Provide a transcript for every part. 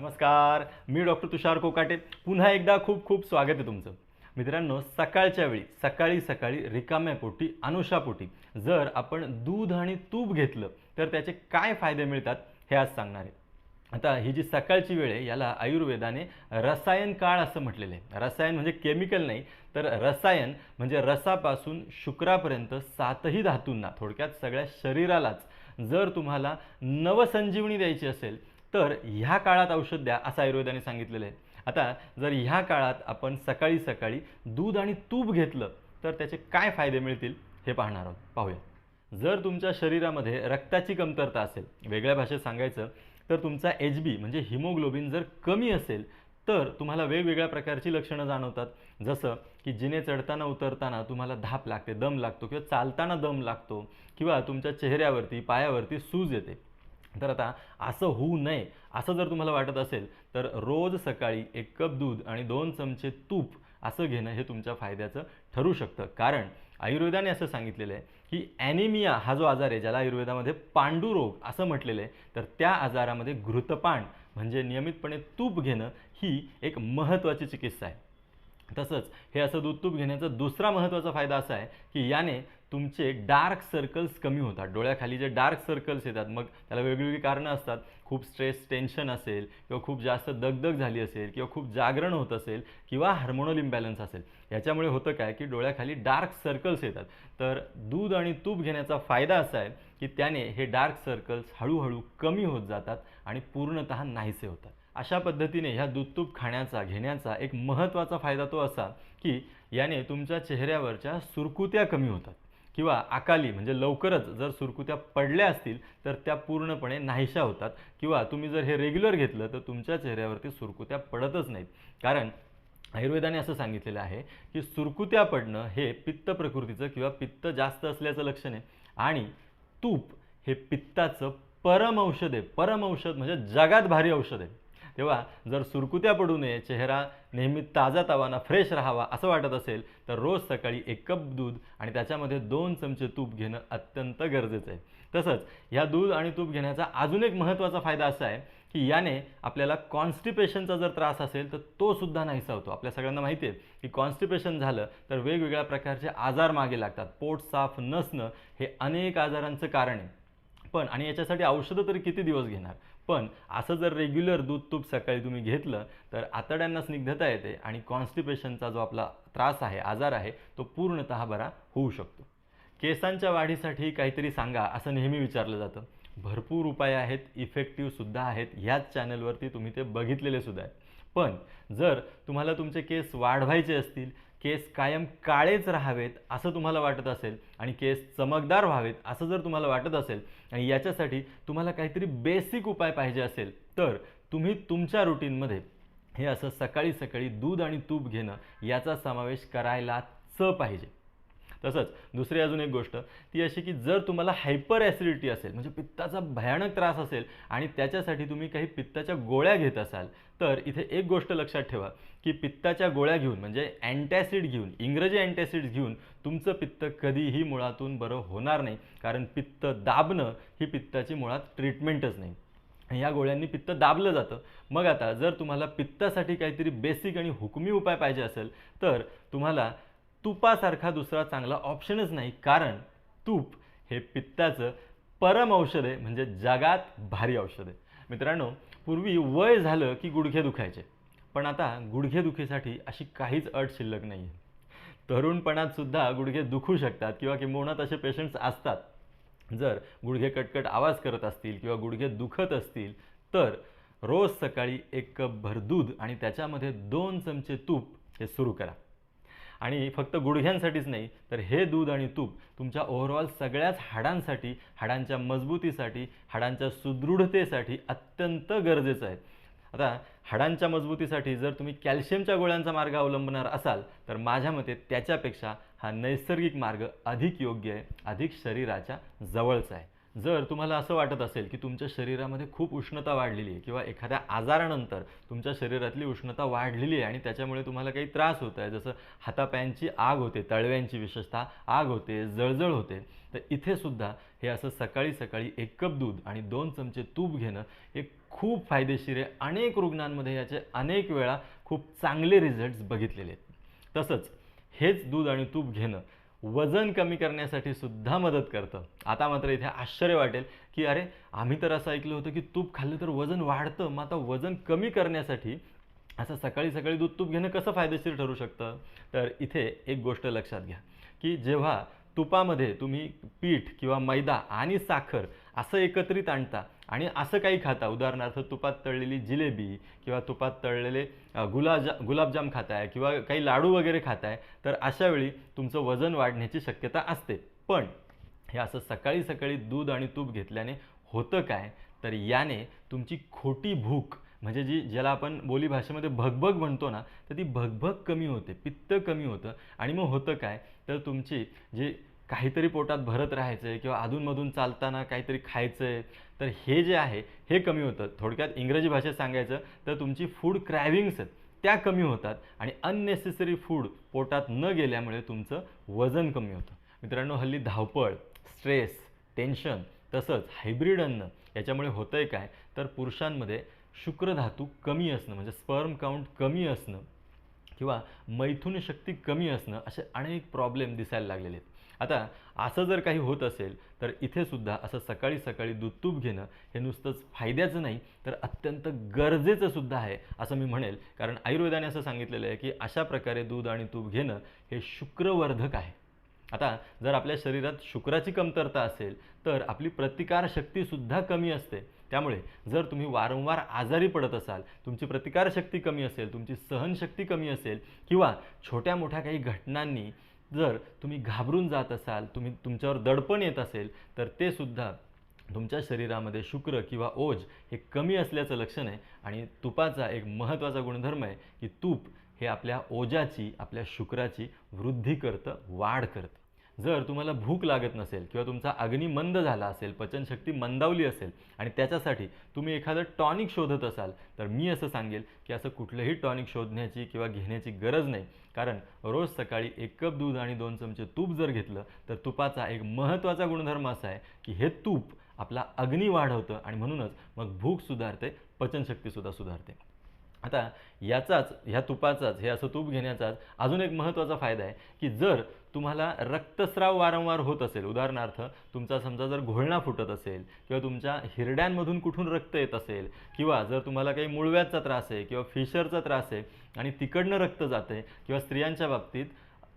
नमस्कार मी डॉक्टर तुषार कोकाटे. पुन्हा एकदा खूप खूप स्वागत आहे तुमचं. मित्रांनो सकाळच्या वेळी सकाळी सकाळी रिकाम्या पोटी अनुषापोटी जर आपण दूध आणि तूप घेतलं तर त्याचे काय फायदे मिळतात हे आज सांगणार आहे. आता ही जी सकाळची वेळ आहे याला आयुर्वेदाने रसायन काळ असं म्हटलेलं आहे. रसायन म्हणजे केमिकल नाही तर रसायन म्हणजे रसापासून शुक्रापर्यंत सातही धातूंना थोडक्यात सगळ्या शरीरालाच जर तुम्हाला नवसंजीवनी द्यायची असेल तर ह्या काळात औषध द्या असं आयुर्वेदाने सांगितलेलं आहे. आता जर ह्या काळात आपण सकाळी सकाळी दूध आणि तूप घेतलं तर त्याचे काय फायदे मिळतील हे पाहणार आहोत. पाहूया. जर तुमच्या शरीरामध्ये रक्ताची कमतरता असेल वेगळ्या भाषेत सांगायचं तर तुमचा एच बी म्हणजे हिमोग्लोबिन जर कमी असेल तर तुम्हाला वेगवेगळ्या प्रकारची लक्षणं जाणवतात. जसं की जिने चढताना उतरताना तुम्हाला धाप लागते दम लागतो किंवा चालताना दम लागतो किंवा तुमच्या चेहऱ्यावरती पायावरती सूज येते. तर आता असं होऊ नये असं जर तुम्हाला वाटत असेल तर रोज सकाळी एक कप दूध आणि दोन चमचे तूप असं घेणं हे तुमच्या फायद्याचं ठरू शकतं. कारण आयुर्वेदाने असं सांगितलेलं आहे की ॲनिमिया हा जो आजार आहे ज्याला आयुर्वेदामध्ये पांडुरोग असं म्हटलेलं आहे तर त्या आजारामध्ये घृतपान म्हणजे नियमितपणे तूप घेणं ही एक महत्त्वाची चिकित्सा आहे. तसंच हे असं दूध तूप घेण्याचा दुसरा महत्त्वाचा फायदा असा आहे की याने तुमचे डार्क सर्कल्स कमी होतात. डोळ्याखाली जे डार्क सर्कल्स येतात मग त्याला वेगवेगळी कारणं असतात. खूप स्ट्रेस टेन्शन असेल किंवा खूप जास्त दगदग झाली असेल किंवा खूप जागरण होत असेल किंवा हार्मोनल इम्बॅलन्स असेल. याच्यामुळे होतं काय की डोळ्याखाली डार्क सर्कल्स येतात. तर दूध आणि तूप घेण्याचा फायदा असा आहे की त्याने हे डार्क सर्कल्स हळूहळू कमी होत जातात आणि पूर्णतः नाहीसे होतात. अशा पद्धतीने ह्या दूध तूप खाण्याचा घेण्याचा एक महत्त्वाचा फायदा तो असा की याने तुमच्या चेहऱ्यावरच्या सुरकुत्या कमी होतात. किंवा अकाली म्हणजे लवकरच जर सुरकुत्या पडल्या असतील तर त्या पूर्णपणे नाहीशा होतात. किंवा तुम्ही जर हे रेग्युलर घेतलं तर तुमच्या चेहऱ्यावरती सुरकुत्या पडतच नाहीत. कारण आयुर्वेदाने असं सांगितलेलं आहे की सुरकुत्या पडणं हे पित्त प्रकृतीचं किंवा पित्त जास्त असल्याचं लक्षण आहे. आणि तूप हे पित्ताचं परम औषध आहे. परम औषध म्हणजे जगात भारी औषध आहे. तेव्हा जर सुरकुत्या पडू नये चेहरा नेहमी ताजा तावाना फ्रेश राहावा असं वाटत असेल तर रोज सकाळी एक कप दूध आणि त्याच्यामध्ये दोन चमचे तूप घेणं अत्यंत गरजेचं आहे. तसंच ह्या दूध आणि तूप घेण्याचा अजून एक महत्त्वाचा फायदा असा आहे की याने आपल्याला कॉन्स्टिपेशनचा जर त्रास असेल तर तो सुद्धा नाहीसा होतो. आपल्या सगळ्यांना माहिती आहे की कॉन्स्टिपेशन झालं तर वेगवेगळ्या प्रकारचे आजार मागे लागतात. पोट साफ नसणं हे अनेक आजारांचं कारण आहे. पण आणि याच्यासाठी औषधं तरी किती दिवस घेणार? पण असं जर रेग्युलर दूध तूप सकाळी तुम्ही घेतलं तर आतड्यांना स्निग्धता येते आणि कॉन्स्टिपेशनचा जो आपला त्रास आहे आजार आहे तो पूर्णतः बरा होऊ शकतो. केसांच्या वाढीसाठी काहीतरी सांगा असं नेहमी विचारलं जातं. भरपूर उपाय आहेत इफेक्टिव्हसुद्धा आहेत. ह्याच चॅनलवरती तुम्ही ते बघितलेले सुद्धा आहेत. पण जर तुम्हाला तुमचे केस वाढवायचे असतील केस कायम काळेच राहावेत असं तुम्हाला वाटत असेल आणि केस चमकदार व्हावेत असं जर तुम्हाला वाटत असेल आणि याच्यासाठी तुम्हाला काहीतरी बेसिक उपाय पाहिजे असेल तर तुम्ही तुमच्या रुटीनमध्ये हे असं सकाळी सकाळी दूध आणि तूप घेणं याचा समावेश करायलाच पाहिजे. तसंच दुसरी अजून एक गोष्ट ती अशी की जर तुम्हाला हायपर ॲसिडिटी असेल म्हणजे पित्ताचा भयानक त्रास असेल आणि त्याच्यासाठी तुम्ही काही पित्ताच्या गोळ्या घेत असाल तर इथे एक गोष्ट लक्षात ठेवा की पित्ताच्या गोळ्या घेऊन म्हणजे अँटॅसिड घेऊन इंग्रजी अँटॅसिड घेऊन तुमचं पित्त कधीही मुळातून बरं होणार नाही कारण पित्त दाबणं ही पित्ताची मुळात ट्रीटमेंटच नाही. या गोळ्यांनी पित्त दाबलं जातं. मग आता जर तुम्हाला पित्तासाठी काहीतरी बेसिक आणि हुकमी उपाय पाहिजे असेल तर तुम्हाला तुपासारखा दुसरा चांगला ऑप्शनच नाही. कारण तूप हे पित्ताचं परम औषध आहे. म्हणजे जगात भारी औषध आहे. मित्रांनो पूर्वी वय झालं की गुडघे दुखायचे. पण आता गुडघेदुखीसाठी अशी काहीच अट शिल्लक नाही आहे तरुणपणात सुद्धा गुडघे दुखू शकतात किंवा किंबहुनात असे पेशंट्स असतात. जर गुडघे कटकट आवाज करत असतील किंवा गुडघे दुखत असतील तर रोज सकाळी एक कप भर दूध आणि त्याच्यामध्ये दोन चमचे तूप हे सुरू करा. आणि फक्त गुडघ्यांसाठीच नाही तर हे दूध आणि तूप तुमच्या ओव्हरऑल सगळ्याच हाडांसाठी हाडांच्या मजबूतीसाठी हाडांच्या सुदृढतेसाठी अत्यंत गरजेचं आहे. आता हाडांच्या मजबूतीसाठी जर तुम्ही कॅल्शियमच्या गोळ्यांचा मार्ग अवलंबणार असाल तर माझ्या मते त्याच्यापेक्षा हा नैसर्गिक मार्ग अधिक योग्य आहे अधिक शरीराच्या जवळचा आहे. जर तुम्हाला असं वाटत असेल की तुमच्या शरीरामध्ये खूप उष्णता वाढलेली आहे किंवा एखाद्या आजारानंतर तुमच्या शरीरातली उष्णता वाढलेली आहे आणि त्याच्यामुळे तुम्हाला काही त्रास होत आहे जसं हातापायांची आग होते तळव्यांची विशेषतः आग होते जळजळ होते तर इथे सुद्धा हे असं सकाळी सकाळी एक कप दूध आणि दोन चमचे तूप घेणं हे खूप फायदेशीर आहे. अनेक रुग्णांमध्ये याचे अनेक वेळा खूप चांगले रिझल्ट्स बघितलेले आहेत. तसंच हेच दूध आणि तूप घेणं वजन कमी करण्यासाठी सुद्धा मदत करतं. आता मात्र इथे आश्चर्य वाटेल की अरे आम्ही तर असं ऐकलं होतं की तूप खाल्लं तर वजन वाढतं मग आता वजन कमी करण्यासाठी असं सकाळी सकाळी दूध तूप घेणं कसं फायदेशीर ठरू शकतं? तर इथे एक गोष्ट लक्षात घ्या की जेव्हा तुपामध्ये तुम्ही पीठ किंवा मैदा आणि साखर असं एकत्रित आणता आणि असं काही खाता. उदाहरणार्थ तुपात तळलेली जिलेबी किंवा तुपात तळलेले गुलाबजा गुलाजा गुलाबजाम खाताय किंवा काही लाडू वगैरे खाताय तर अशावेळी तुमचं वजन वाढण्याची शक्यता असते. पण हे असं सकाळी सकाळी दूध आणि तूप घेतल्याने होतं काय? तर याने तुमची खोटी भूक म्हणजे जी ज्याला आपण बोलीभाषेमध्ये भगभग म्हणतो ना तर ती भगभग कमी होते पित्त कमी होतं. आणि मग होतं काय? तर तुमची जी काहीतरी पोटात भरत राहायचं आहे किंवा अधूनमधून चालताना काहीतरी खायचं आहे तर हे जे आहे हे कमी होतं. थोडक्यात इंग्रजी भाषेत सांगायचं तर तुमची फूड क्रॅव्हिंग्स आहेत त्या कमी होतात आणि अननेसेसरी फूड पोटात न गेल्यामुळे तुमचं वजन कमी होतं. मित्रांनो हल्ली धावपळ स्ट्रेस टेन्शन तसंच हायब्रिड अन्न याच्यामुळे होतं आहे काय? तर पुरुषांमध्ये शुक्रधातू कमी असणं म्हणजे स्पर्म काउंट कमी असणं किंवा मैथुन शक्ती कमी असणं असे अनेक प्रॉब्लेम दिसायला लागलेले आहेत. आता असं जर काही होत असेल तर इथे सुद्धा असं सकाळी सकाळी दूध तूप घेणं हे नुसतंच फायद्याचं नाही तर अत्यंत गरजेचं सुद्धा आहे असं मी म्हणेल. कारण आयुर्वेदाने असं सांगितलेलं आहे की अशा प्रकारे दूध आणि तूप घेणं हे शुक्रवर्धक आहे. आता जर आपल्या शरीरात शुक्राची कमतरता असेल तर आपली प्रतिकारशक्तीसुद्धा कमी असते. त्यामुळे जर तुम्ही वारंवार आजारी पडत असाल तुमची प्रतिकारशक्ती कमी असेल तुमची सहनशक्ती कमी असेल किंवा छोट्या मोठ्या काही घटनांनी जर तुम्ही घाबरून जात असाल तुम्ही तुमच्यावर दडपण येत असेल तर ते सुद्धा तुमच्या शरीरामध्ये शुक्र किंवा ओज हे कमी असल्याचं लक्षण आहे. आणि तुपाचा एक महत्त्वाचा गुणधर्म आहे की तूप हे आपल्या ओजाची आपल्या शुक्राची वृद्धी करतं वाढ करतं. जर तुम्हाला भूक लागत नसेल किंवा तुमचा अग्नी मंद झाला असेल पचनशक्ती मंदावली असेल आणि त्याच्यासाठी तुम्ही एखादं टॉनिक शोधत असाल तर मी असं सांगेल की असं कुठलंही टॉनिक शोधण्याची किंवा घेण्याची गरज नाही. कारण रोज सकाळी एक कप दूध आणि दोन चमचे तूप जर घेतलं तर तुपाचा एक महत्त्वाचा गुणधर्म असा आहे की हे तूप आपला अग्नी वाढवतं आणि म्हणूनच मग भूक सुधारते पचनशक्तीसुद्धा सुधारते. आता याचाच ह्या तुपाचाच हे असं तूप घेण्याचाच अजून एक महत्त्वाचा फायदा आहे की जर तुम्हाला रक्तस्राव वारंवार होत असेल. उदाहरणार्थ तुमचा समजा जर घोळणा फुटत असेल किंवा तुमच्या हिरड्यांमधून कुठून रक्त येत असेल किंवा जर तुम्हाला काही मुळव्याचा त्रास आहे किंवा फिशरचा त्रास आहे आणि तिकडनं रक्त जाते किंवा स्त्रियांच्या बाबतीत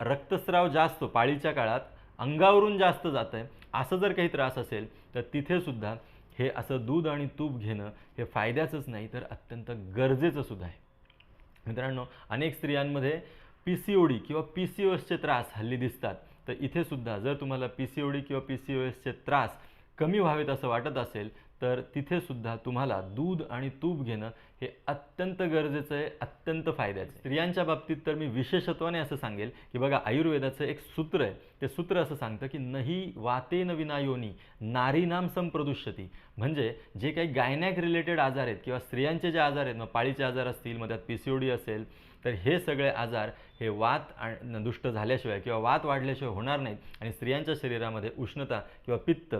रक्तस्राव जास्त पाळीच्या काळात अंगावरून जास्त जात आहे असं जर काही त्रास असेल तर तिथे सुद्धा हे असं दूध आणि तूप घेणं हे फायद्याचंच नाही तर अत्यंत गरजेचं सुद्धा आहे. मित्रांनो अनेक स्त्रियांमध्ये पी सी ओ डी किंवा पी सी ओ एसचे त्रास हल्ली दिसतात. तर इथेसुद्धा जर तुम्हाला पी सी ओ डी किंवा पी सी ओ एसचे त्रास कमी व्हावेत असं वाटत असेल तर तिथेसुद्धा तुम्हाला दूध आणि तूप घेणं हे अत्यंत गरजेचं आहे अत्यंत फायद्याचं स्त्रियांच्या बाबतीत तर मी विशेषत्वाने असं सांगेल की बघा आयुर्वेदाचं एक सूत्र आहे. ते सूत्र असं सांगतं की नही वातेन विना योनी नारीनाम संप्रदुष्यती. म्हणजे जे काही गायनॅक रिलेटेड आजार आहेत किंवा स्त्रियांचे जे आजार आहेत मग पाळीचे आजार असतील मग त्यात पी सी ओ डी असेल तर हे सगळे आजार हे वात आणि दुष्ट झाल्याशिवाय किंवा वात वाढल्याशिवाय होणार नाहीत. आणि स्त्रियांच्या शरीरामध्ये उष्णता किंवा पित्त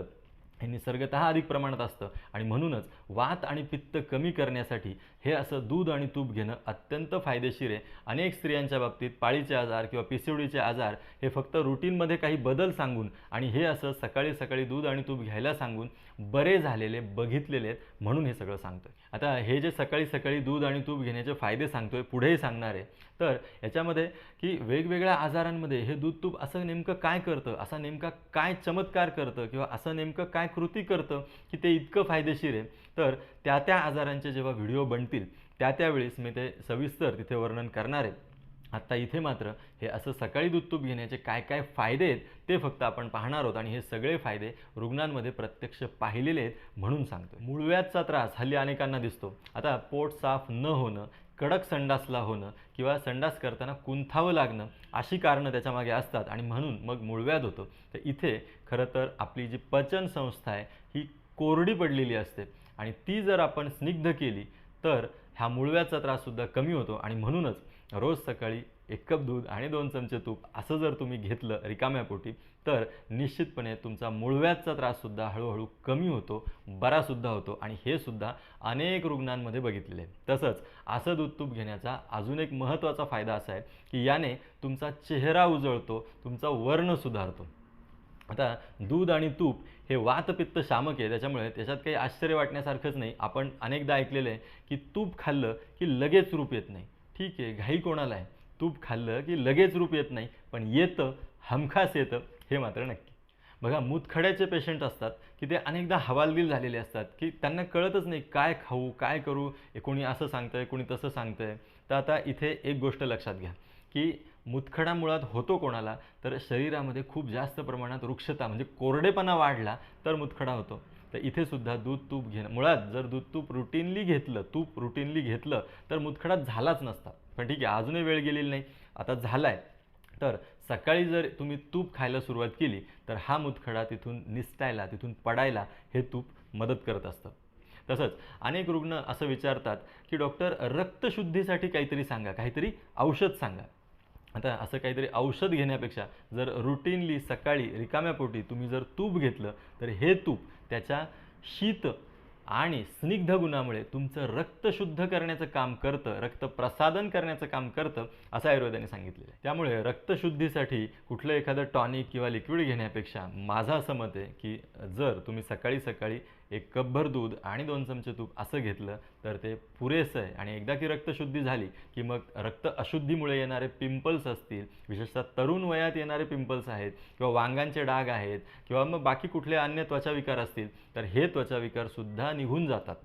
हे निसर्गतः अधिक प्रमाणात असतं. आणि म्हणूनच वात आणि पित्त कमी करण्यासाठी हे असं दूध आणि तूप घेणं अत्यंत फायदेशीर आहे. अनेक स्त्रियांच्या बाबतीत पाळीचे आजार किंवा पिसिवडीचे आजार हे फक्त रुटीनमध्ये काही बदल सांगून आणि हे असं सकाळी सकाळी दूध आणि तूप घ्यायला सांगून बरे झालेले बघितलेले आहेत म्हणून हे सगळं सांगतोय. आता हे जे सकाळी सकाळी दूध आणि तूप घेण्याचे फायदे सांगतो आहे पुढेही सांगणार आहे. तर याच्यामध्ये की वेगवेगळ्या आजारांमध्ये हे दूध तूप असं नेमकं काय करतं असा नेमका काय चमत्कार करतं किंवा असं नेमकं काय कृती करतं की ते इतकं फायदेशीर आहे. तर त्या त्या आजारांचे जेव्हा व्हिडिओ मिळतील त्या त्यावेळेस मी ते सविस्तर तिथे वर्णन करणार आहे. आत्ता इथे मात्र हे असं सकाळी दूध तूप घेण्याचे काय काय फायदे आहेत ते फक्त आपण पाहणार आहोत आणि हे सगळे फायदे रुग्णांमध्ये प्रत्यक्ष पाहिलेले आहेत म्हणून सांगतो मूळव्याधचा त्रास हल्ली अनेकांना दिसतो. आता पोट साफ न होणं कडक संडासला होणं किंवा संडास करताना कुंथावं लागणं अशी कारणं त्याच्यामागे असतात आणि म्हणून मग मूळव्याध होतं. तर इथे खरं तर आपली जी पचन संस्था आहे ही कोरडी पडलेली असते आणि ती जर आपण स्निग्ध केली तर ह्या मुळव्याचा त्राससुद्धा कमी होतो आणि म्हणूनच रोज सकाळी एक कप दूध आणि दोन चमचे तूप असं जर तुम्ही घेतलं रिकाम्या पोटी तर निश्चितपणे तुमचा मुळव्याचा त्राससुद्धा हळूहळू कमी होतो बरासुद्धा होतो आणि हे सुद्धा अनेक रुग्णांमध्ये बघितलेले. आहे तसंच असं दूध तूप घेण्याचा अजून एक महत्त्वाचा फायदा असा आहे की याने तुमचा चेहरा उजळतो तुमचा वर्ण सुधारतो. आता दूध आणि तूप हे वातपित्त शामक आहे त्याच्यामुळे त्याच्यात काही आश्चर्य वाटण्यासारखंच नाही. आपण अनेकदा ऐकलेलं आहे की तूप खाल्लं की लगेच रूप येत नाही. ठीक आहे घाई कोणाला आहे? तूप खाल्लं की लगेच रूप येत नाही पण येतं हमखास येतं हे मात्र नक्की. बघा मूतखड्याचे पेशंट असतात की ते अनेकदा हवालदिल झालेले असतात की त्यांना कळतच नाही काय खाऊ काय करू हे कोणी असं सांगतंय कोणी तसं सांगतंय. तर आता इथे एक गोष्ट लक्षात घ्या की मुतखडा मुळात होतो कोणाला तर शरीरामध्ये खूप जास्त प्रमाणात वृक्षता म्हणजे कोरडेपणा वाढला तर मुतखडा होतो. तर इथेसुद्धा दूध तूप घेणं मुळात जर दूध तूप रुटीनली घेतलं तूप रुटीनली घेतलं तर मुतखडा झालाच नसता. पण ठीक आहे अजूनही वेळ गेलेली नाही आता झाला आहे तर सकाळी जर तुम्ही तूप खायला सुरुवात केली तर हा मुतखडा तिथून निसटायला तिथून पडायला हे तूप मदत करत असतं. तसंच अनेक रुग्ण असं विचारतात की डॉक्टर रक्तशुद्धीसाठी काहीतरी सांगा काहीतरी औषध सांगा. आता असं काहीतरी औषध घेण्यापेक्षा जर रुटीनली सकाळी रिकाम्या पोटी तुम्ही जर तूप घेतलं तर हे तूप त्याच्या शीत आणि स्निग्ध गुणामुळे तुमचं रक्त शुद्ध करण्याचं काम करतं रक्त प्रसादन करण्याचं काम करतं असं आयुर्वेदाने सांगितलेलं आहे. त्यामुळे रक्तशुद्धीसाठी कुठलं एखादं टॉनिक किंवा लिक्विड घेण्यापेक्षा माझं असं मत आहे की जर तुम्ही सकाळी सकाळी एक कपभर दूध आणि दोन चमचे तूप असं घेतलं तर ते पुरेसं आहे. आणि एकदा की रक्तशुद्धी झाली की मग रक्त अशुद्धीमुळे येणारे पिंपल्स असतील विशेषतः तरुण वयात येणारे पिंपल्स आहेत किंवा वांगांचे डाग आहेत किंवा मग बाकी कुठले अन्य त्वचाविकार असतील तर हे त्वचाविकारसुद्धा निघून जातात.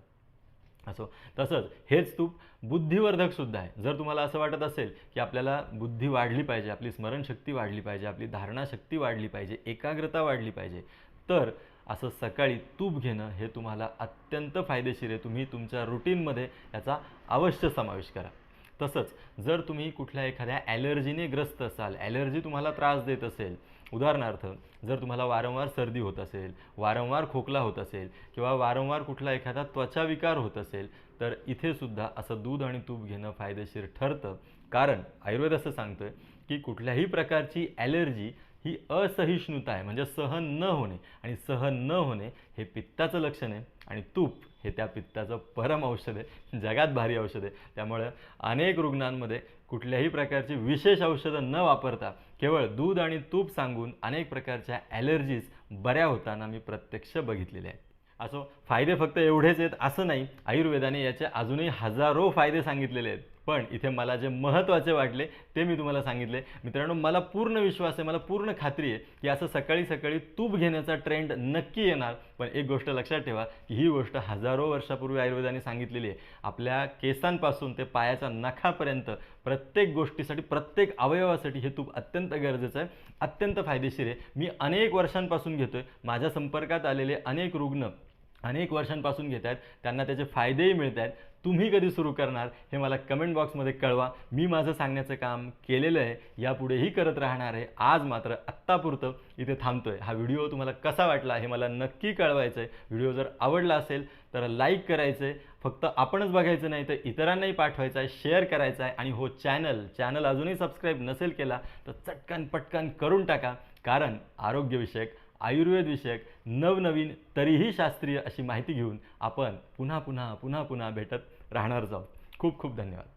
असो तसंच हेच तूप बुद्धिवर्धकसुद्धा आहे. जर तुम्हाला असं वाटत असेल की आपल्याला बुद्धी वाढली पाहिजे आपली स्मरणशक्ती वाढली पाहिजे आपली धारणाशक्ती वाढली पाहिजे एकाग्रता वाढली पाहिजे तर असं सकाळी तूप घेणं हे तुम्हाला अत्यंत फायदेशीर आहे. तुम्ही तुमच्या रुटीनमध्ये याचा अवश्य समावेश करा. तसंच जर तुम्ही कुठल्या एखाद्या ॲलर्जीने ग्रस्त असाल ॲलर्जी तुम्हाला त्रास देत असेल उदाहरणार्थ जर तुम्हाला वारंवार सर्दी होत असेल वारंवार खोकला होत असेल किंवा वारंवार कुठला एखादा त्वचाविकार होत असेल तर इथेसुद्धा असं दूध आणि तूप घेणं फायदेशीर ठरतं. कारण आयुर्वेद असं सांगतं की कुठल्याही प्रकारची ॲलर्जी ही असहिष्णुता आहे म्हणजे सहन न होणे. आणि सहन न होणे हे पित्ताचं लक्षण आहे. आणि तूप हे त्या पित्ताचं परम औषध आहे. जगात भारी औषध आहे. त्यामुळं अनेक रुग्णांमध्ये कुठल्याही प्रकारची विशेष औषधं न वापरता केवळ दूध आणि तूप सांगून अनेक प्रकारच्या ॲलर्जीज बऱ्या होताना मी प्रत्यक्ष बघितलेल्या आहेत. असो फायदे फक्त एवढेच आहेत असं नाही. आयुर्वेदाने याचे अजूनही हजारो फायदे सांगितलेले आहेत. पण इथे मला जे महत्त्वाचे वाटले ते मी तुम्हाला सांगितले. मित्रांनो मला पूर्ण विश्वास आहे मला पूर्ण खात्री आहे की असं सकाळी सकाळी तूप घेण्याचा ट्रेंड नक्की येणार. पण एक गोष्ट लक्षात ठेवा की ही गोष्ट हजारो वर्षापूर्वी आयुर्वेदाने सांगितलेली आहे. आपल्या केसांपासून ते पायाच्या नखापर्यंत प्रत्येक गोष्टीसाठी प्रत्येक अवयवासाठी हे तूप अत्यंत गरजेचं आहे अत्यंत फायदेशीर आहे. मी अनेक वर्षांपासून घेतोय. माझ्या संपर्कात आलेले अनेक रुग्ण अनेक वर्षांपासून घेत आहेत. त्यांना त्याचे फायदेही मिळत आहेत. तुम्ही कधी सुरू करणार हे मला कमेंट बॉक्समध्ये कळवा. मी माझं सांगण्याचं काम केलेलं आहे. यापुढेही करत राहणार आहे. आज मात्र आत्तापुरतं इथे थांबतो आहे हा व्हिडिओ तुम्हाला कसा वाटला हे मला नक्की कळवायचं आहे व्हिडिओ जर आवडला असेल तर लाईक करायचं आहे फक्त आपणच बघायचं नाही तर इतरांनाही पाठवायचं आहे शेअर करायचं आहे आणि हो चॅनल चॅनल अजूनही सबस्क्राईब नसेल केला तर चटकन पटकन करून टाका. कारण आरोग्यविषयक आयुर्वेदविषयक नवनवीन तरीही शास्त्रीय अशी माहिती घेऊन आपण पुन्हा पुन्हा पुन्हा पुन्हा भेटत राहणार आहोत खूप खूप धन्यवाद.